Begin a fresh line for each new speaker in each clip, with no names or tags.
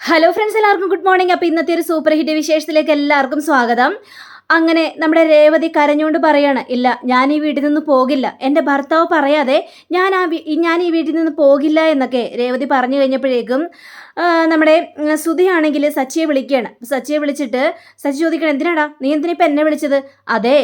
Hello friends എല്ലാവർക്കും good morning അപ്പോൾ ഇന്നത്തെ ഒരു സൂപ്പർ ഹിറ്റ് വിശേഷത്തിലേക്ക് എല്ലാവർക്കും സ്വാഗതം. അങ്ങനെ നമ്മുടെ രേവതി കരഞ്ഞുകൊണ്ട് പറയാണ് ഇല്ല ഞാൻ ഈ വീട്ടിൽ നിന്ന് പോകില്ല. എന്റെ ഭർത്താവ് പറയാതെ ഞാൻ ആ ഞാൻ ഈ വീട്ടിൽ നിന്ന് പോകില്ല എന്നൊക്കെ രേവതി പറഞ്ഞു കഴിഞ്ഞപ്പോഴേക്കും നമ്മുടെ സുധിയാണെങ്കിൽ സച്ചിയെ വിളിക്കുകയാണ്. സച്ചിയെ വിളിച്ചിട്ട് സച്ചി ചോദിക്കണം എന്തിനാടാ? നീ എന്തിനാ ഇപ്പം എന്നെ വിളിച്ചത്? അതെ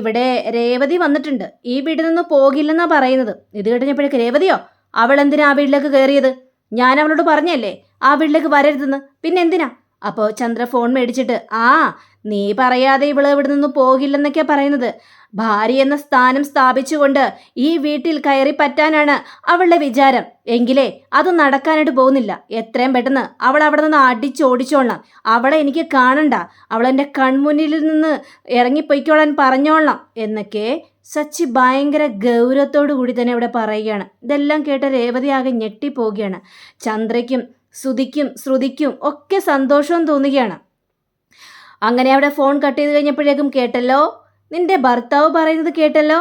ഇവിടെ രേവതി വന്നിട്ടുണ്ട്. ഈ വീട്ടിൽ നിന്ന് പോകില്ലെന്നാണ് പറയുന്നത്. ഇത് കഴിഞ്ഞപ്പോഴേക്ക് രേവതിയോ? അവൾ എന്തിനാ ആ വീട്ടിലേക്ക് കയറിയത് ഞാൻ അവളോട് പറഞ്ഞല്ലേ ആ വീട്ടിലേക്ക് വരരുതെന്ന്. പിന്നെ എന്തിനാ അപ്പോൾ ചന്ദ്ര ഫോൺ മേടിച്ചിട്ട് ആ നീ പറയാതെ ഇവൾ ഇവിടെ നിന്ന് പോകില്ലെന്നൊക്കെയാ പറയുന്നത്. ഭാര്യ എന്ന സ്ഥാനം സ്ഥാപിച്ചുകൊണ്ട് ഈ വീട്ടിൽ കയറി പറ്റാനാണ് അവളുടെ വിചാരം. എങ്കിലേ അത് നടക്കാനായിട്ട് പോകുന്നില്ല. എത്രയും പെട്ടെന്ന് അവൾ അവിടെ നിന്ന് അടിച്ചോടിച്ചോളണം. അവളെ എനിക്ക് കാണണ്ട. അവളെന്റെ കൺമുന്നിൽ നിന്ന് ഇറങ്ങിപ്പോയിക്കോളാൻ പറഞ്ഞോളണം. എന്നൊക്കെ സച്ചി ഭയങ്കര ഗൗരവത്തോടു കൂടി തന്നെ ഇവിടെ പറയുകയാണ്. ഇതെല്ലാം കേട്ട രേവതി ആകെ ഞെട്ടിപ്പോവുകയാണ്. ചന്ദ്രയ്ക്കും ശ്രുതിക്കും ശ്രുതിക്കും ഒക്കെ സന്തോഷവും തോന്നുകയാണ്. അങ്ങനെ അവിടെ ഫോൺ കട്ട് ചെയ്ത് കഴിഞ്ഞപ്പോഴേക്കും കേട്ടല്ലോ? നിന്റെ ഭർത്താവ് പറയുന്നത് കേട്ടല്ലോ?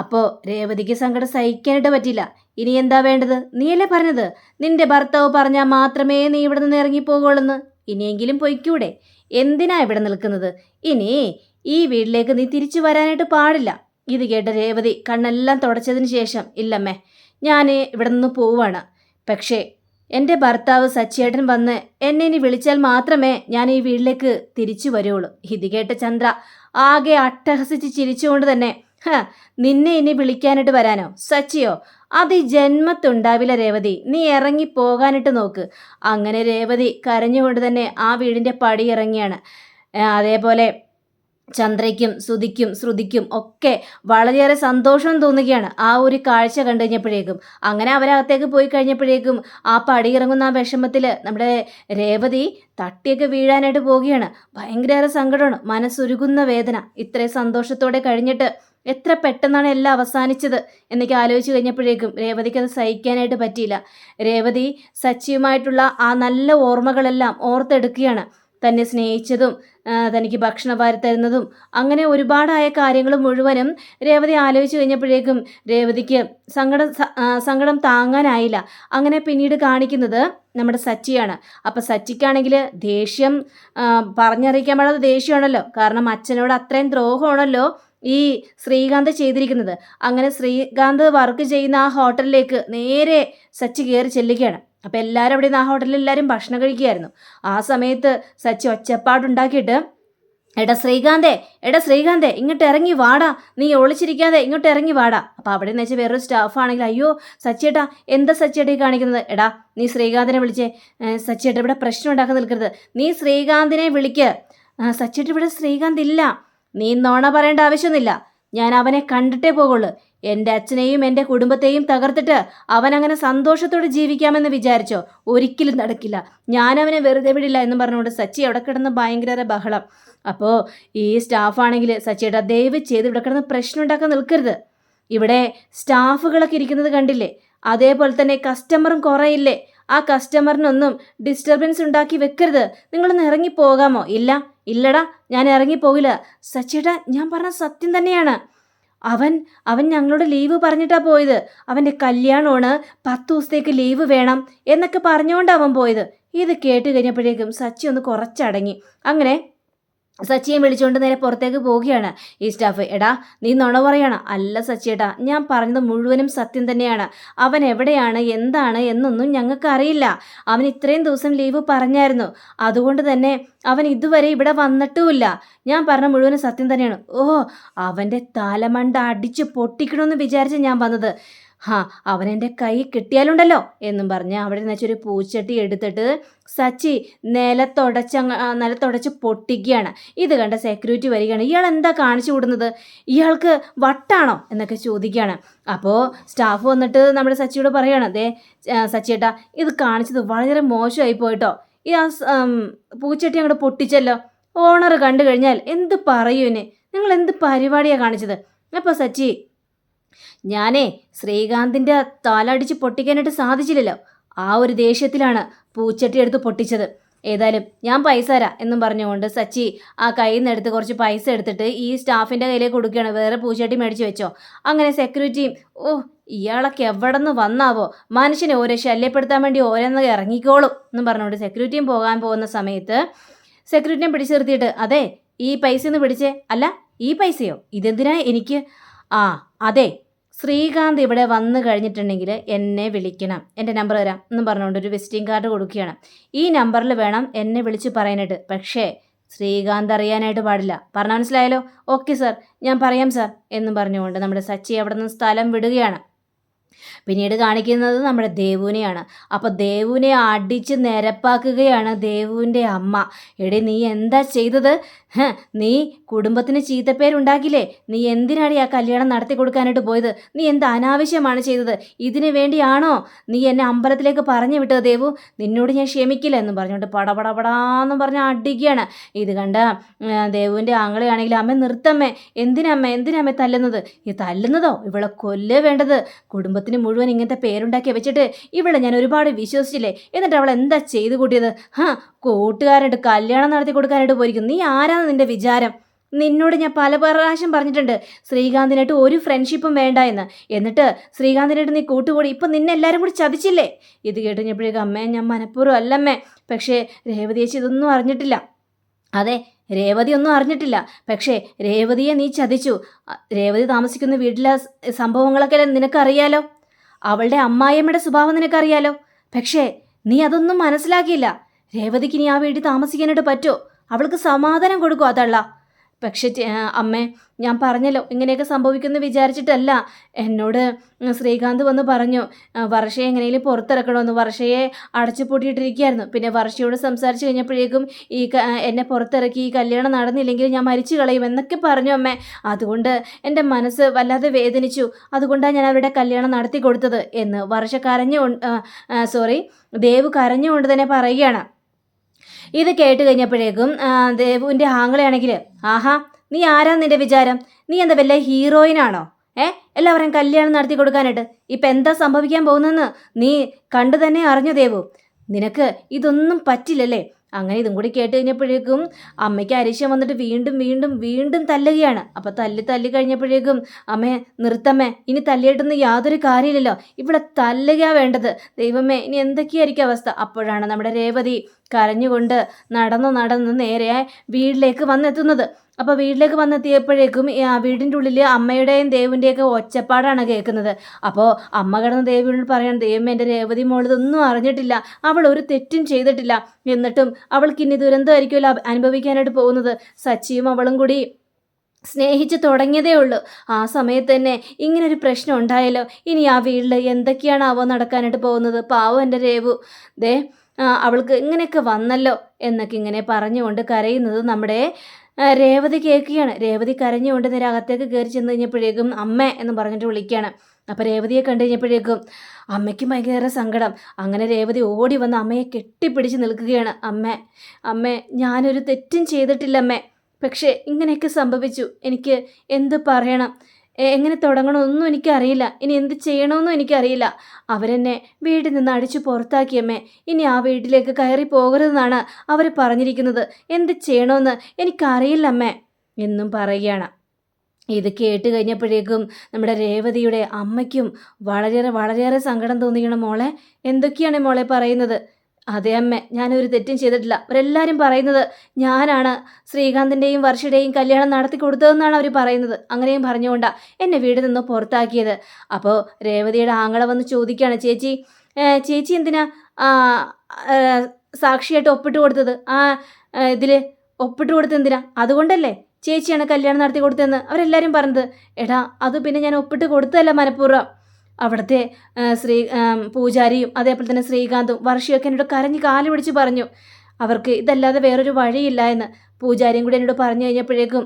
അപ്പോൾ രേവതിക്ക് സങ്കടം സഹിക്കാനായിട്ട് പറ്റില്ല ഇനി എന്താ വേണ്ടത്? നീയല്ലേ പറഞ്ഞത്? നിന്റെ ഭർത്താവ് പറഞ്ഞാൽ മാത്രമേ നീ ഇവിടെ നിന്ന് ഇറങ്ങിപ്പോകുള്ളൂ ഇനിയെങ്കിലും പൊയ്ക്കൂടെ? എന്തിനാ ഇവിടെ നിൽക്കുന്നത്? ഇനി ഈ വീട്ടിലേക്ക് നീ തിരിച്ചു വരാനായിട്ട് പാടില്ല. ഇത് കേട്ട രേവതി കണ്ണെല്ലാം തുടച്ചതിന് ശേഷം ഇല്ലമ്മേ ഞാൻ ഇവിടെ നിന്ന് പോവാണ് പക്ഷേ എന്റെ ഭർത്താവ് സച്ചിയേട്ടൻ വന്ന് എന്നെ ഇനി വിളിച്ചാൽ മാത്രമേ ഞാൻ ഈ വീട്ടിലേക്ക് തിരിച്ചു വരുള്ളൂ. ഇത് കേട്ട ചന്ദ്ര ആകെ അട്ടഹസിച്ച് ചിരിച്ചുകൊണ്ട് തന്നെ നിന്നെ ഇനി വിളിക്കാനായിട്ട് വരാനോ? സച്ചിയോ അത് ഈ ജന്മത്തുണ്ടാവില്ല രേവതി. നീ ഇറങ്ങി പോകാനിട്ട് നോക്ക്. അങ്ങനെ രേവതി കരഞ്ഞുകൊണ്ട് തന്നെ ആ വീടിന്റെ പടി ഇറങ്ങിയാണ്. അതേപോലെ ചന്ദ്രയ്ക്കും ശ്രുതിക്കും ശ്രുതിക്കും ഒക്കെ വളരെയേറെ സന്തോഷം തോന്നുകയാണ്. ആ ഒരു കാഴ്ച കണ്ടു കഴിഞ്ഞപ്പോഴേക്കും അങ്ങനെ അവരകത്തേക്ക് പോയി കഴിഞ്ഞപ്പോഴേക്കും ആ പടിയിറങ്ങുന്ന ആ വിഷമത്തിൽ നമ്മുടെ രേവതി തട്ടിയൊക്കെ വീഴാനായിട്ട് പോവുകയാണ്. ഭയങ്കരേറെ സങ്കടമാണ്. മനസ്സുരുകുന്ന വേദന. ഇത്രയും സന്തോഷത്തോടെ കഴിഞ്ഞിട്ട് എത്ര പെട്ടെന്നാണ് എല്ലാം അവസാനിച്ചത് എന്നൊക്കെ ആലോചിച്ച് കഴിഞ്ഞപ്പോഴേക്കും രേവതിക്ക് അത് സഹിക്കാനായിട്ട് പറ്റിയില്ല. രേവതി സച്ചിയുമായിട്ടുള്ള ആ നല്ല ഓർമ്മകളെല്ലാം ഓർത്തെടുക്കുകയാണ്. തന്നെ സ്നേഹിച്ചതും തനിക്ക് ഭക്ഷണം വാരി തരുന്നതും അങ്ങനെ ഒരുപാടായ കാര്യങ്ങൾ മുഴുവനും രേവതി ആലോചിച്ച് കഴിഞ്ഞപ്പോഴേക്കും രേവതിക്ക് സങ്കടം സങ്കടം താങ്ങാനായില്ല. അങ്ങനെ പിന്നീട് കാണിക്കുന്നത് നമ്മുടെ സച്ചിയാണ്. അപ്പം സച്ചിക്കാണെങ്കിൽ ദേഷ്യം പറഞ്ഞറിയിക്കാൻ പാടാത്ത ദേഷ്യമാണല്ലോ. കാരണം അച്ഛനോട് അത്രയും ദ്രോഹമാണല്ലോ ഈ ശ്രീകാന്ത് ചെയ്തിരിക്കുന്നത്. അങ്ങനെ ശ്രീകാന്ത് വർക്ക് ചെയ്യുന്ന ആ ഹോട്ടലിലേക്ക് നേരെ സച്ചി കയറി ചെല്ലുകയാണ്. അപ്പം എല്ലാവരും അവിടെ നിന്ന് ആ ഹോട്ടലിൽ എല്ലാവരും ഭക്ഷണം കഴിക്കുകയായിരുന്നു. ആ സമയത്ത് സച്ചി ഒച്ചപ്പാടുണ്ടാക്കിയിട്ട് എടാ ശ്രീകാന്തേ എടാ ശ്രീകാന്തേ ഇങ്ങോട്ട് ഇറങ്ങി വാടാ. നീ ഒളിച്ചിരിക്കാതെ ഇങ്ങോട്ട് ഇറങ്ങി വാടാ. അപ്പോൾ അവിടെ നിന്ന് വെച്ചാൽ വേറൊരു സ്റ്റാഫാണെങ്കിൽ അയ്യോ സച്ചിയേട്ടാ എന്താ സച്ചിയേട്ടാ കാണിക്കുന്നത്? എടാ നീ ശ്രീകാന്തിനെ വിളിച്ചേ. സച്ചേട്ട ഇവിടെ പ്രശ്നം ഉണ്ടാക്കാൻ നിൽക്കരുത്. നീ ശ്രീകാന്തിനെ വിളിക്ക്. സച്ചേട്ട ഇവിടെ ശ്രീകാന്ത് ഇല്ല. നീ നോണ പറയേണ്ട ആവശ്യമൊന്നുമില്ല. ഞാൻ അവനെ കണ്ടിട്ടേ പോകുള്ളൂ എന്റെ അച്ഛനെയും എന്റെ കുടുംബത്തെയും തകർത്തിട്ട് അവൻ അങ്ങനെ സന്തോഷത്തോടെ ജീവിക്കാമെന്ന് വിചാരിച്ചോ? ഒരിക്കലും നടക്കില്ല. ഞാൻ അവനെ വെറുതെ വിടില്ല എന്ന് പറഞ്ഞുകൊണ്ട് സച്ചി അവിടെ കിടന്ന് ഭയങ്കര ബഹളം. അപ്പോൾ ഈ സ്റ്റാഫാണെങ്കിൽ സച്ചിയുടെ ദയവ് ചെയ്ത് ഇവിടെ കിടന്ന് പ്രശ്നം ഉണ്ടാക്കാൻ നിൽക്കരുത്. ഇവിടെ സ്റ്റാഫുകളൊക്കെ ഇരിക്കുന്നത് കണ്ടില്ലേ? അതേപോലെ തന്നെ കസ്റ്റമറും കുറയില്ലേ? ആ കസ്റ്റമറിനൊന്നും ഡിസ്റ്റർബൻസ് ഉണ്ടാക്കി വെക്കരുത്. നിങ്ങളൊന്ന് ഇറങ്ങി പോകാമോ ഇല്ല ഇല്ലടാ ഞാൻ ഇറങ്ങി പോകില്ല സച്ചിയേട്ടാ ഞാൻ പറഞ്ഞ സത്യം തന്നെയാണ്. അവൻ അവൻ ഞങ്ങളോട് ലീവ് പറഞ്ഞിട്ടാ പോയത്. അവന്റെ കല്യാണമാണ് പത്ത് ദിവസത്തേക്ക് ലീവ് വേണം എന്നൊക്കെ പറഞ്ഞുകൊണ്ട് അവൻ പോയത്. ഇത് കേട്ട് കഴിഞ്ഞപ്പോഴേക്കും സച്ചി ഒന്ന് കുറച്ചടങ്ങി. അങ്ങനെ സച്ചിയെ വിളിച്ചുകൊണ്ട് നേരെ പുറത്തേക്ക് പോവുകയാണ്. ഈ സ്റ്റാഫ് എടാ നീ നുണ പറയണ. അല്ല സച്ചിയേട്ടാ ഞാൻ പറഞ്ഞത് മുഴുവനും സത്യം തന്നെയാണ്. അവൻ എവിടെയാണ് എന്താണ് എന്നൊന്നും ഞങ്ങൾക്ക് അറിയില്ല. അവൻ ഇത്രയും ദിവസം ലീവ് പറഞ്ഞായിരുന്നു. അതുകൊണ്ട് തന്നെ അവൻ ഇതുവരെ ഇവിടെ വന്നിട്ടുമില്ല. ഞാൻ പറഞ്ഞ മുഴുവനും സത്യം തന്നെയാണ്. ഓ അവന്റെ തലമണ്ട അടിച്ച് പൊട്ടിക്കണമെന്ന് വിചാരിച്ച് ഞാൻ വന്നത്. ഹാ അവനെന്റെ കൈ കിട്ടിയാലുണ്ടല്ലോ എന്നും പറഞ്ഞ് അവിടെ ഒരു പൂച്ചട്ടി എടുത്തിട്ട് സച്ചി നിലത്തുടച്ച നിലത്തുടച്ച് പൊട്ടിക്കുകയാണ്. ഇത് കണ്ട സെക്യൂരിറ്റി വരികയാണ്. ഇയാൾ എന്താ കാണിച്ചു കൊടുക്കുന്നത് ഇയാൾക്ക് വട്ടാണോ? എന്നൊക്കെ ചോദിക്കുകയാണ്. അപ്പോൾ സ്റ്റാഫ് വന്നിട്ട് നമ്മുടെ സച്ചിയോട് പറയുകയാണ് ദേ സച്ചിയേട്ടാ ഇത് കാണിച്ചത് വളരെ മോശമായി പോയിട്ടോ. ഈ ആ പൂച്ചട്ടി അങ്ങോട്ട് പൊട്ടിച്ചല്ലോ. ഓണർ കണ്ടു കഴിഞ്ഞാൽ എന്ത് പറയൂ എന്നെ നിങ്ങൾ എന്ത് പരിപാടിയാണ് കാണിച്ചത്? അപ്പോൾ സച്ചി ഞാനേ ശ്രീകാന്തിന്റെ തലടിച്ച് പൊട്ടിക്കാനായിട്ട് സാധിച്ചില്ലല്ലോ. ആ ഒരു ദേഷ്യത്തിലാണ് പൂച്ചട്ടി എടുത്ത് പൊട്ടിച്ചത്. ഏതായാലും ഞാൻ പൈസ തരാം എന്നും പറഞ്ഞുകൊണ്ട് സച്ചി ആ കയ്യിൽ നിന്ന് എടുത്ത് കുറച്ച് പൈസ എടുത്തിട്ട് ഈ സ്റ്റാഫിന്റെ കയ്യിലേക്ക് കൊടുക്കുകയാണ്. വേറെ പൂച്ചട്ടി മേടിച്ച് വെച്ചോ. അങ്ങനെ സെക്യൂരിറ്റിയും ഓ ഇയാളൊക്കെ എവിടെ നിന്ന് വന്നാവോ? മനുഷ്യനെ ഓരോ ശല്യപ്പെടുത്താൻ വേണ്ടി ഓരോന്ന് ഇറങ്ങിക്കോളും എന്നും പറഞ്ഞുകൊണ്ട് സെക്യൂരിറ്റിയും പോകാൻ പോകുന്ന സമയത്ത് സെക്യൂരിറ്റിനെ പിടിച്ചു നിർത്തിയിട്ട് അതെ ഈ പൈസ ഒന്ന് പിടിച്ചേ. അല്ല ഈ പൈസയോ? ഇതെന്തിനാ എനിക്ക് ആ അതെ. ശ്രീകാന്ത് ഇവിടെ വന്നു കഴിഞ്ഞിട്ടുണ്ടെങ്കിൽ എന്നെ വിളിക്കണം. എന്റെ നമ്പർ തരാം എന്നും പറഞ്ഞുകൊണ്ട് ഒരു വിസിറ്റിംഗ് കാർഡ് കൊടുക്കുകയാണ്. ഈ നമ്പറിൽ വേണം എന്നെ വിളിച്ച് പറയാനായിട്ട്. പക്ഷേ ശ്രീകാന്ത് അറിയാനായിട്ട് പാടില്ല. പറഞ്ഞാൽ മനസ്സിലായാലോ ഓക്കെ സാർ. ഞാൻ പറയാം സാർ എന്നും പറഞ്ഞുകൊണ്ട് നമ്മുടെ സച്ചി അവിടെ നിന്ന് സ്ഥലം വിടുകയാണ്. പിന്നീട് കാണിക്കുന്നത് നമ്മുടെ ദേവുവിനെയാണ്. അപ്പോൾ ദേവുവിനെ അടിച്ച് നിരപ്പാക്കുകയാണ് ദേവുവിന്റെ അമ്മ. എടി നീ എന്താ ചെയ്തത്? നീ കുടുംബത്തിന് ചീത്തപ്പേരുണ്ടാക്കില്ലേ? നീ എന്തിനാണ് ആ കല്യാണം നടത്തി കൊടുക്കാനായിട്ട് പോയത്? നീ എന്ത് അനാവശ്യമാണ് ചെയ്തത്? ഇതിനു വേണ്ടിയാണോ നീ എന്നെ അമ്പലത്തിലേക്ക് പറഞ്ഞു വിട്ടത് ദേവു? നിന്നോട് ഞാൻ ക്ഷമിക്കില്ല എന്നും പറഞ്ഞുകൊണ്ട് പടപടപടാന്നും പറഞ്ഞ് അടിക്കുകയാണ്. ഇത് കണ്ട ദേവുവിന്റെ ആങ്ങളെയാണെങ്കിൽ അമ്മ നിർത്തമ്മേ. എന്തിനമ്മ? എന്തിനമ്മ തല്ലുന്നത്? ഈ തല്ലുന്നതോ? ഇവളെ കൊല്ലേ വേണ്ടത്? കുടുംബത്തിന് മുഴുവൻ ഇങ്ങനത്തെ പേരുണ്ടാക്കി വെച്ചിട്ട് ഇവളെ ഞാൻ ഒരുപാട് വിശ്വസിച്ചില്ലേ? എന്നിട്ട് അവൾ എന്താ ചെയ്തു കൂട്ടിയത്? ഹാ കൂട്ടുകാരായിട്ട് കല്യാണം നടത്തി കൊടുക്കാനായിട്ട് പോയിരിക്കും നീ ആരാണ് നിന്റെ വിചാരം? നിന്നോട് ഞാൻ പല പ്രാവശ്യം പറഞ്ഞിട്ടുണ്ട്. ശ്രീകാന്തിനായിട്ട് ഒരു ഫ്രണ്ട്ഷിപ്പും വേണ്ട എന്ന്. എന്നിട്ട് ശ്രീകാന്തിനായിട്ട് നീ കൂട്ടുകൂടി. ഇപ്പം നിന്നെ എല്ലാവരും കൂടി ചതിച്ചില്ലേ? ഇത് കേട്ട് കഴിഞ്ഞപ്പോഴേക്കും അമ്മേ ഞാൻ മനഃപൂർവം അല്ലമ്മേ പക്ഷേ രേവതി ചേച്ചി ഇതൊന്നും അറിഞ്ഞിട്ടില്ല. അതെ രേവതി ഒന്നും അറിഞ്ഞിട്ടില്ല. പക്ഷേ രേവതിയെ നീ ചതിച്ചു. രേവതി താമസിക്കുന്ന വീട്ടിലെ സംഭവങ്ങളൊക്കെ നിനക്കറിയാലോ? അവളുടെ അമ്മായിയമ്മയുടെ സ്വഭാവം നിനക്കറിയാലോ? പക്ഷേ നീ അതൊന്നും മനസ്സിലാക്കിയില്ല. രേവതിക്ക് ഇനി ആ വീട്ടിൽ താമസിക്കാനായിട്ട് പറ്റോ? അവൾക്ക് സമാധാനം കൊടുക്കും അതള്ള. പക്ഷേ അമ്മ ഞാൻ പറഞ്ഞല്ലോ ഇങ്ങനെയൊക്കെ സംഭവിക്കുമെന്ന് വിചാരിച്ചിട്ടല്ല. എന്നോട് ശ്രീകാന്ത് വന്ന് പറഞ്ഞു വർഷയെ എങ്ങനെയും പുറത്തിറക്കണമെന്ന്. വർഷയെ അടച്ചു പൂട്ടിയിട്ടിരിക്കുകയായിരുന്നു. പിന്നെ വർഷയോട് സംസാരിച്ചു കഴിഞ്ഞപ്പോഴേക്കും ഈ എന്നെ പുറത്തിറക്കി ഈ കല്യാണം നടന്നില്ലെങ്കിൽ ഞാൻ മരിച്ചു കളയും എന്നൊക്കെ പറഞ്ഞു അമ്മേ. അതുകൊണ്ട് എന്റെ മനസ്സ് വല്ലാതെ വേദനിച്ചു. അതുകൊണ്ടാണ് ഞാൻ അവരുടെ കല്യാണം നടത്തി കൊടുത്തത് എന്ന് വർഷ കരഞ്ഞു സോറി ദേവ് കരഞ്ഞുകൊണ്ട് തന്നെ പറയുകയാണ്. ഇത് കേട്ട് കഴിഞ്ഞപ്പോഴേക്കും ദേവുവിന്റെ ആങ്ങളെയാണെങ്കിൽ ആഹാ നീ ആരാ നിന്റെ വിചാരം? നീ എന്താ വല്ല ഹീറോയിനാണോ ഏ എല്ലാവരും കല്യാണം നടത്തി കൊടുക്കാനായിട്ട് ഇപ്പം എന്താ സംഭവിക്കാൻ പോകുന്നതെന്ന് നീ കണ്ടു തന്നെ അറിഞ്ഞു ദേവു. നിനക്ക് ഇതൊന്നും പറ്റില്ലല്ലേ? അങ്ങനെ ഇതും കൂടി കേട്ട് കഴിഞ്ഞപ്പോഴേക്കും അമ്മയ്ക്ക് അരിശം വന്നിട്ട് വീണ്ടും വീണ്ടും വീണ്ടും തല്ലുകയാണ്. അപ്പോൾ തല്ലി തല്ലി കഴിഞ്ഞപ്പോഴേക്കും അമ്മേ നിർത്തമ്മേ ഇനി തല്ലിയിട്ടൊന്നും യാതൊരു കാര്യമില്ലല്ലോ. ഇവിടെ തല്ലുകയാണ് വേണ്ടത്. ദൈവമേ ഇനി എന്തൊക്കെയായിരിക്കും അവസ്ഥ? അപ്പോഴാണ് നമ്മുടെ രേവതി കരഞ്ഞുകൊണ്ട് നടന്ന് നടന്ന് നേരെ വീട്ടിലേക്ക് വന്നെത്തുന്നത്. അപ്പോൾ വീട്ടിലേക്ക് വന്നെത്തിയപ്പോഴേക്കും വീടിന്റെ ഉള്ളിൽ അമ്മയുടെയും ദേവിന്റെയൊക്കെ ഒച്ചപ്പാടാണ് കേൾക്കുന്നത്. അപ്പോൾ അമ്മ കിടന്ന് ദേവിയോട് പറയണം ദൈവം എന്റെ രേവതി മോളിതൊന്നും അറിഞ്ഞിട്ടില്ല. അവൾ ഒരു തെറ്റും ചെയ്തിട്ടില്ല. എന്നിട്ടും അവൾക്ക് ഇനി ദുരന്തമായിരിക്കുമല്ലോ അനുഭവിക്കാനായിട്ട് പോകുന്നത്. സച്ചിയും അവളും കൂടി സ്നേഹിച്ച് തുടങ്ങിയതേ ഉള്ളൂ. ആ സമയത്ത് തന്നെ ഇങ്ങനൊരു പ്രശ്നം ഉണ്ടായല്ലോ. ഇനി ആ വീട്ടിൽ എന്തൊക്കെയാണ് അവ നടക്കാനായിട്ട് പോകുന്നത്? പാവം എന്റെ രേവു. ദേ അവൾക്ക് ഇങ്ങനെയൊക്കെ വന്നല്ലോ എന്നൊക്കെ ഇങ്ങനെ പറഞ്ഞുകൊണ്ട് കരയുന്നത് നമ്മുടെ രേവതി കേൾക്കുകയാണ്. രേവതി കരഞ്ഞുകൊണ്ട് നേരെ അകത്തേക്ക് കയറി ചെന്ന് കഴിഞ്ഞപ്പോഴേക്കും അമ്മ എന്ന് പറഞ്ഞിട്ട് വിളിക്കുകയാണ്. അപ്പോൾ രേവതിയെ കണ്ടു കഴിഞ്ഞപ്പോഴേക്കും അമ്മയ്ക്ക് ഭയങ്കര സങ്കടം. അങ്ങനെ രേവതി ഓടി വന്ന് അമ്മയെ കെട്ടിപ്പിടിച്ച് നിൽക്കുകയാണ്. അമ്മ അമ്മ ഞാനൊരു തെറ്റും ചെയ്തിട്ടില്ല അമ്മേ. പക്ഷേ ഇങ്ങനെയൊക്കെ സംഭവിച്ചു. എനിക്ക് എന്ത് പറയണം? എങ്ങനെ തുടങ്ങണമെന്നൊന്നും എനിക്കറിയില്ല. ഇനി എന്ത് ചെയ്യണമെന്നും എനിക്കറിയില്ല. അവരെന്നെ വീട്ടിൽ നിന്ന് അടിച്ചു പുറത്താക്കിയമ്മേ ഇനി ആ വീട്ടിലേക്ക് കയറി പോകരുതെന്നാണ് അവർ പറഞ്ഞിരിക്കുന്നത്. എന്ത് ചെയ്യണമെന്ന് എനിക്കറിയില്ല അമ്മേ എന്നും പറയുകയാണ്. ഇത് കേട്ട് കഴിഞ്ഞപ്പോഴേക്കും നമ്മുടെ രേവതിയുടെ അമ്മയ്ക്കും വളരെയേറെ വളരെയേറെ സങ്കടം തോന്നിക്കണം മോളെ. എന്തൊക്കെയാണ് മോളെ പറയുന്നത്? അതെ അമ്മ ഞാനൊരു തെറ്റും ചെയ്തിട്ടില്ല. അവരെല്ലാവരും പറയുന്നത് ഞാനാണ് ശ്രീകാന്തിന്റെയും വർഷയുടെയും കല്യാണം നടത്തി കൊടുത്തതെന്നാണ് അവർ പറയുന്നത്. അങ്ങനെയും പറഞ്ഞുകൊണ്ടാണ് എന്നെ വീട് നിന്ന് പുറത്താക്കിയത്. അപ്പോൾ രേവതിയുടെ ആങ്ങളെ വന്ന് ചോദിക്കുകയാണ് ചേച്ചി ചേച്ചി എന്തിനാ സാക്ഷിയായിട്ട് ഒപ്പിട്ട് കൊടുത്തത്? ആ ഇതിൽ ഒപ്പിട്ട് കൊടുത്തത് എന്തിനാ? അതുകൊണ്ടല്ലേ ചേച്ചിയാണ് കല്യാണം നടത്തി കൊടുത്തതെന്ന് അവരെല്ലാവരും പറഞ്ഞത്. എടാ അത് പിന്നെ ഞാൻ ഒപ്പിട്ട് കൊടുത്തതല്ല മനഃപൂർവം. അവിടുത്തെ ശ്രീ പൂജാരിയും അതേപോലെ തന്നെ ശ്രീകാന്തും വർഷിയൊക്കെ എന്നോട് കരഞ്ഞ് കാൽ പിടിച്ച് പറഞ്ഞു അവർക്ക് ഇതല്ലാതെ വേറൊരു വഴിയില്ല എന്ന് പൂജാരിയും കൂടി എന്നോട് പറഞ്ഞു കഴിഞ്ഞപ്പോഴേക്കും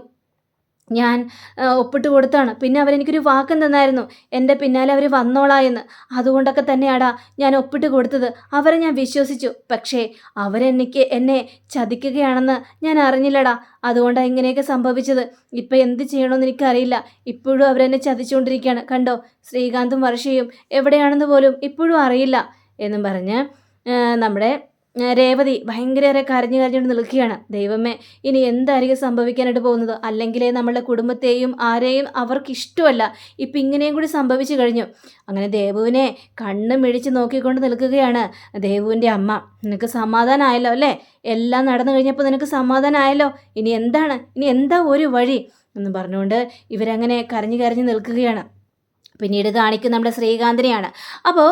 ഞാൻ ഒപ്പിട്ട് കൊടുത്താണ്. പിന്നെ അവരെനിക്കൊരു വാക്കും തന്നായിരുന്നു. എന്റെ പിന്നാലെ അവർ വന്നോളാ എന്ന്. അതുകൊണ്ടൊക്കെ തന്നെയാടാ ഞാൻ ഒപ്പിട്ട് കൊടുത്തത്. അവരെ ഞാൻ വിശ്വസിച്ചു. പക്ഷേ അവരെനിക്ക് എന്നെ ചതിക്കുകയാണെന്ന് ഞാൻ അറിഞ്ഞില്ലടാ. അതുകൊണ്ടാണ് ഇങ്ങനെയൊക്കെ സംഭവിച്ചത്. ഇപ്പം എന്ത് ചെയ്യണമെന്ന് എനിക്കറിയില്ല. ഇപ്പോഴും അവരെന്നെ ചതിച്ചുകൊണ്ടിരിക്കുകയാണ്. കണ്ടോ? ശ്രീകാന്തും വർഷയും എവിടെയാണെന്ന് പോലും ഇപ്പോഴും അറിയില്ല എന്നും പറഞ്ഞ് നമ്മുടെ രേവതി ഭയങ്കരേറെ കരഞ്ഞു കരഞ്ഞുകൊണ്ട് നിൽക്കുകയാണ്. ദൈവമേ ഇനി എന്തായിരിക്കും സംഭവിക്കാനായിട്ട് പോകുന്നത്? അല്ലെങ്കിലേ നമ്മളുടെ കുടുംബത്തെയും ആരെയും അവർക്ക് ഇഷ്ടമല്ല ഇപ്പം ഇങ്ങനെയും കൂടി സംഭവിച്ചു കഴിഞ്ഞു. അങ്ങനെ ദേവുവിനെ കണ്ണും മിഴിച്ച് നോക്കിക്കൊണ്ട് നിൽക്കുകയാണ് ദേവുവിന്റെ അമ്മ. നിനക്ക് സമാധാനമായല്ലോ അല്ലേ? എല്ലാം നടന്നു കഴിഞ്ഞപ്പോൾ നിനക്ക് സമാധാനമായല്ലോ ഇനി എന്താണ്? ഇനി എന്താ ഒരു വഴി? എന്ന് പറഞ്ഞുകൊണ്ട് ഇവരങ്ങനെ കരഞ്ഞു കരഞ്ഞു നിൽക്കുകയാണ്. പിന്നീട് കാണിക്കും നമ്മുടെ ശ്രീകാന്തിനെയാണ്. അപ്പോൾ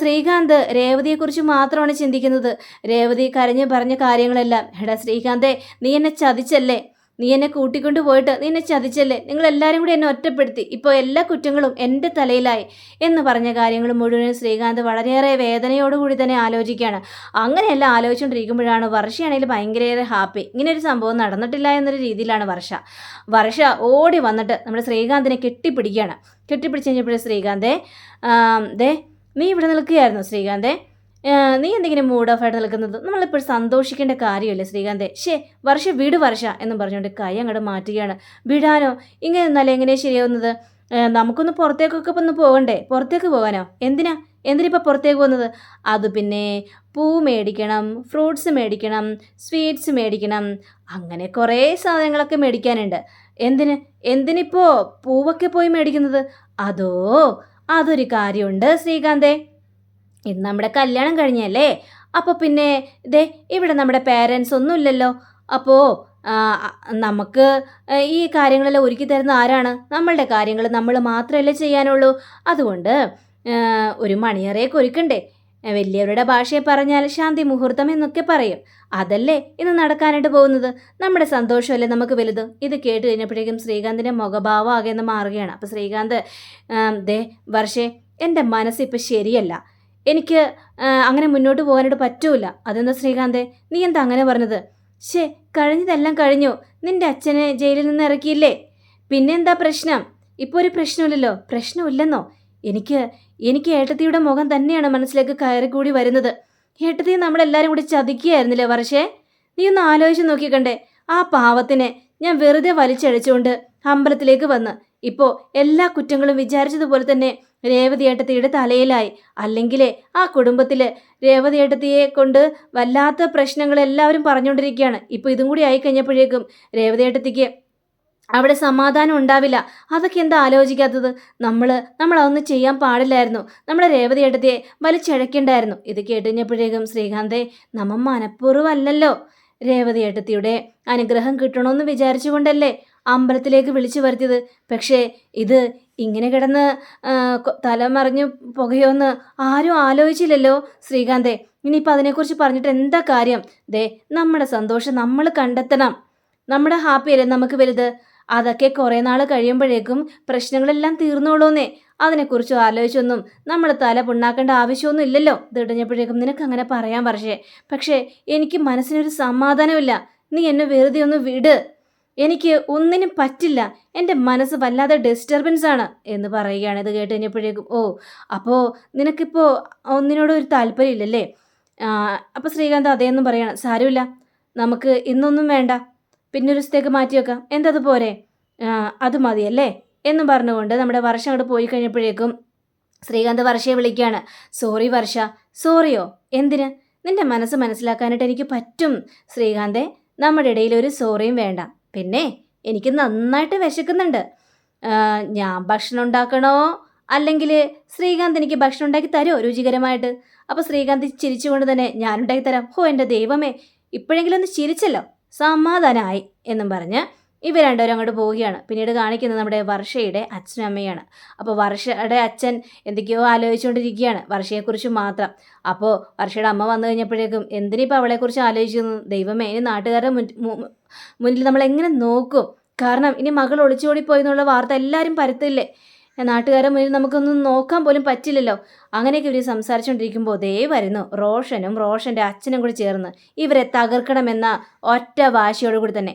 ശ്രീകാന്ത് രേവതിയെക്കുറിച്ച് മാത്രമാണ് ചിന്തിക്കുന്നത്. രേവതി കരഞ്ഞ് പറഞ്ഞ കാര്യങ്ങളെല്ലാം എടാ ശ്രീകാന്തേ നീ എന്നെ ചതിച്ചല്ലേ? നീ എന്നെ കൂട്ടിക്കൊണ്ട് പോയിട്ട് നീ എന്നെ ചതിച്ചല്ലേ? നിങ്ങൾ എല്ലാവരും കൂടി എന്നെ ഒറ്റപ്പെടുത്തി. ഇപ്പോൾ എല്ലാ കുറ്റങ്ങളും എന്റെ തലയിലായി എന്ന് പറഞ്ഞ കാര്യങ്ങൾ മുഴുവനും ശ്രീകാന്ത് വളരെയേറെ വേദനയോടുകൂടി തന്നെ ആലോചിക്കുകയാണ്. അങ്ങനെയെല്ലാം ആലോചിച്ചുകൊണ്ടിരിക്കുമ്പോഴാണ് വർഷയാണെങ്കിൽ ഭയങ്കരയേറെ ഹാപ്പി. ഇങ്ങനെ ഒരു സംഭവം നടന്നിട്ടില്ല എന്നൊരു രീതിയിലാണ് വർഷ. വർഷ ഓടി വന്നിട്ട് നമ്മുടെ ശ്രീകാന്തിനെ കെട്ടിപ്പിടിക്കുകയാണ്. കെട്ടിപ്പിടിച്ച് കഴിഞ്ഞപ്പോഴേ ശ്രീകാന്തേ ദേ നീ ഇവിടെ നിൽക്കുകയായിരുന്നു ശ്രീകാന്തേ. നീ എന്തെങ്കിലും മൂഡ് ഓഫ് ആയിട്ട് നിൽക്കുന്നത്? നമ്മളിപ്പോൾ സന്തോഷിക്കേണ്ട കാര്യമല്ലേ ശ്രീകാന്തേ? ഷേ വർഷ വീട് വർഷ എന്നും പറഞ്ഞുകൊണ്ട് കൈ അങ്ങോട്ട് മാറ്റുകയാണ്. വിടാനോ? ഇങ്ങനെ നിന്നാലേ എങ്ങനെയാണ് ശരിയാവുന്നത്? നമുക്കൊന്ന് പുറത്തേക്കൊക്കെ ഒന്ന് പോകണ്ടേ? പുറത്തേക്ക് പോകാനോ? എന്തിനാ? എന്തിനിപ്പോൾ പുറത്തേക്ക് പോകുന്നത്? അത് പിന്നെ പൂ മേടിക്കണം ഫ്രൂട്ട്സ് മേടിക്കണം സ്വീറ്റ്സ് മേടിക്കണം അങ്ങനെ കുറേ സാധനങ്ങളൊക്കെ മേടിക്കാനുണ്ട്. എന്തിന്? എന്തിനിപ്പോൾ പൂവൊക്കെ പോയി മേടിക്കുന്നത്? അതോ അതൊരു കാര്യമുണ്ട് ശ്രീകാന്തേ. ഇന്ന് നമ്മുടെ കല്യാണം കഴിഞ്ഞല്ലേ? അപ്പോൾ പിന്നെ ദേ ഇവിടെ നമ്മുടെ പേരൻസ് ഒന്നും ഇല്ലല്ലോ. അപ്പോൾ നമുക്ക് ഈ കാര്യങ്ങളെല്ലാം ഒരുക്കി തരുന്ന ആരാണ്? നമ്മളുടെ കാര്യങ്ങൾ നമ്മൾ മാത്രമല്ലേ ചെയ്യാനുള്ളൂ. അതുകൊണ്ട് ഒരു മണിയറയൊക്കെ ഒരുക്കണ്ടേ? വലിയവരുടെ ഭാഷയെ പറഞ്ഞാൽ ശാന്തി മുഹൂർത്തം എന്നൊക്കെ പറയും. അതല്ലേ ഇന്ന് നടക്കാനായിട്ട് പോകുന്നത്? നമ്മുടെ സന്തോഷമല്ലേ നമുക്ക് വലുത്? ഇത് കേട്ട് കഴിഞ്ഞപ്പോഴേക്കും ശ്രീകാന്തിന്റെ മുഖഭാവം ആകെ ഒന്ന് മാറുകയാണ്. അപ്പോൾ ശ്രീകാന്ത് ദേ വർഷേ എന്റെ മനസ്സിപ്പോൾ ശരിയല്ല. എനിക്ക് അങ്ങനെ മുന്നോട്ട് പോകാനായിട്ട് പറ്റൂല. അതെന്താ ശ്രീകാന്തേ? നീ എന്താ അങ്ങനെ പറഞ്ഞത്? ശേ കഴിഞ്ഞതെല്ലാം കഴിഞ്ഞു. നിന്റെ അച്ഛനെ ജയിലിൽ നിന്ന് ഇറക്കിയില്ലേ? പിന്നെന്താ പ്രശ്നം? ഇപ്പോൾ ഒരു പ്രശ്നമില്ലല്ലോ. പ്രശ്നമില്ലെന്നോ? എനിക്ക് എനിക്ക് ഏട്ടത്തിയുടെ മുഖം തന്നെയാണ് മനസ്സിലേക്ക് കയറി കൂടി വരുന്നത്. ഏട്ടത്തിയെ നമ്മളെല്ലാവരും കൂടി ചതിക്കുകയായിരുന്നില്ലേ വർഷേ? നീ ഒന്ന് ആലോചിച്ച് നോക്കിക്കണ്ടേ. ആ പാവത്തിനെ ഞാൻ വെറുതെ വലിച്ചഴിച്ചുകൊണ്ട് അമ്പലത്തിലേക്ക് വന്ന്. ഇപ്പോൾ എല്ലാ കുറ്റങ്ങളും വിചാരിച്ചതുപോലെ തന്നെ രേവതി ഏട്ടത്തിയുടെ തലയിലായി. അല്ലെങ്കിലേ ആ കുടുംബത്തിൽ രേവതിയേട്ടത്തിയെ കൊണ്ട് വല്ലാത്ത പ്രശ്നങ്ങൾ എല്ലാവരും പറഞ്ഞുകൊണ്ടിരിക്കുകയാണ് ഇപ്പോൾ ഇതും കൂടി ആയി കഴിഞ്ഞപ്പോഴേക്കും രേവതിഏട്ടത്തിക്ക് അവിടെ സമാധാനം ഉണ്ടാവില്ല. അതൊക്കെ എന്താ ആലോചിക്കാത്തത്? നമ്മൾ നമ്മൾ അതൊന്നും ചെയ്യാൻ പാടില്ലായിരുന്നു. നമ്മളെ രേവതി ഏട്ടത്തിയെ വലിച്ചഴക്കേണ്ടായിരുന്നു. ഇത് കേട്ടുകഴിഞ്ഞപ്പോഴേക്കും ശ്രീകാന്തെ നമ്മ മനഃപൂർവമല്ലല്ലോ. രേവതി അനുഗ്രഹം കിട്ടണമെന്ന് വിചാരിച്ചുകൊണ്ടല്ലേ അമ്പലത്തിലേക്ക് വിളിച്ചു വരുത്തിയത്. പക്ഷേ ഇത് ഇങ്ങനെ കിടന്ന് തലമറിഞ്ഞ് പുകയോന്ന് ആരും ആലോചിച്ചില്ലല്ലോ ശ്രീകാന്തേ. ഇനിയിപ്പോൾ അതിനെക്കുറിച്ച് പറഞ്ഞിട്ട് എന്താ കാര്യം? ദേ നമ്മുടെ സന്തോഷം നമ്മൾ കണ്ടെത്തണം. നമ്മുടെ ഹാപ്പിയല്ലേ നമുക്ക് വലുത്? അതൊക്കെ കുറേ നാൾ കഴിയുമ്പോഴേക്കും പ്രശ്നങ്ങളെല്ലാം തീർന്നോളൂന്നേ. അതിനെക്കുറിച്ച് ആലോചിച്ചൊന്നും നമ്മൾ തല പുണ്ണാക്കേണ്ട ആവശ്യമൊന്നും ഇല്ലല്ലോ. ഇത് നിനക്ക് അങ്ങനെ പറയാൻ പക്ഷേ പക്ഷേ എനിക്ക് മനസ്സിനൊരു സമാധാനമില്ല. നീ എന്നെ വെറുതെ ഒന്ന് വിട്. എനിക്ക് ഒന്നിനും പറ്റില്ല. എന്റെ മനസ്സ് വല്ലാതെ ഡിസ്റ്റർബൻസ് ആണ് എന്ന് പറയുകയാണ് ഇത് കേട്ട് കഴിഞ്ഞപ്പോഴേക്കും. ഓ അപ്പോൾ നിനക്കിപ്പോൾ ഒന്നിനോടും ഒരു താല്പര്യമില്ലല്ലേ? അപ്പോൾ ശ്രീകാന്ത് അതേന്നും പറയണം. സാരമില്ല നമുക്ക് ഇന്നൊന്നും വേണ്ട. പിന്നെ ഒരു ദിവസത്തേക്ക് മാറ്റി വെക്കാം. എന്തത് പോരെ? അത് മതിയല്ലേ? എന്നും പറഞ്ഞുകൊണ്ട് നമ്മുടെ വർഷം അങ്ങോട്ട് പോയി കഴിഞ്ഞപ്പോഴേക്കും ശ്രീകാന്ത് വർഷയെ വിളിക്കുകയാണ്. സോറി വർഷ സോറിയോ? എന്തിന്? നിന്റെ മനസ്സ് മനസ്സിലാക്കാനായിട്ട് എനിക്ക് പറ്റും. ശ്രീകാന്തെ നമ്മുടെ ഇടയിൽ ഒരു സോറിയും വേണ്ട. പിന്നെ എനിക്ക് നന്നായിട്ട് വിശക്കുന്നുണ്ട്. ഞാൻ ഭക്ഷണം ഉണ്ടാക്കണോ? അല്ലെങ്കിൽ ശ്രീകാന്ത് എനിക്ക് ഭക്ഷണം ഉണ്ടാക്കി തരുമോ രുചികരമായിട്ട്? അപ്പോൾ ശ്രീകാന്ത് ചിരിച്ചുകൊണ്ട് തന്നെ ഞാൻ ഉണ്ടാക്കി തരാം. ഹോ എന്റെ ദൈവമേ ഇപ്പോഴെങ്കിലും ഒന്ന് ചിരിച്ചല്ലോ. സമാധാനമായി എന്നും പറഞ്ഞ് ഇവർ രണ്ടുപേരും അങ്ങോട്ട് പോവുകയാണ്. പിന്നീട് കാണിക്കുന്നത് നമ്മുടെ വർഷയുടെ അച്ഛനും അമ്മയാണ് അപ്പോൾ വർഷയുടെ അച്ഛൻ എന്തൊക്കെയോ ആലോചിച്ചുകൊണ്ടിരിക്കുകയാണ് വർഷയെക്കുറിച്ച് മാത്രം. അപ്പോൾ വർഷയുടെ അമ്മ വന്നു കഴിഞ്ഞപ്പോഴേക്കും എന്തിനിപ്പോൾ അവളെക്കുറിച്ച് ആലോചിക്കുന്നു? ദൈവമേ ഇനി നാട്ടുകാരുടെ മുന്നിൽ നമ്മൾ എങ്ങനെ നോക്കും? കാരണം ഇനി മകൾ ഒളിച്ചോടിപ്പോയി എന്നുള്ള വാർത്ത എല്ലാവരും പരത്തില്ലേ? നാട്ടുകാരുടെ മുന്നിൽ നമുക്കൊന്നും നോക്കാൻ പോലും പറ്റില്ലല്ലോ. അങ്ങനെയൊക്കെ ഇവർ സംസാരിച്ചുകൊണ്ടിരിക്കുമ്പോൾ ദേ വരുന്നു റോഷനും റോഷന്റെ അച്ഛനും കൂടി ചേർന്ന് ഇവരെ തകർക്കണമെന്ന ഒറ്റ വാശിയോടുകൂടി തന്നെ.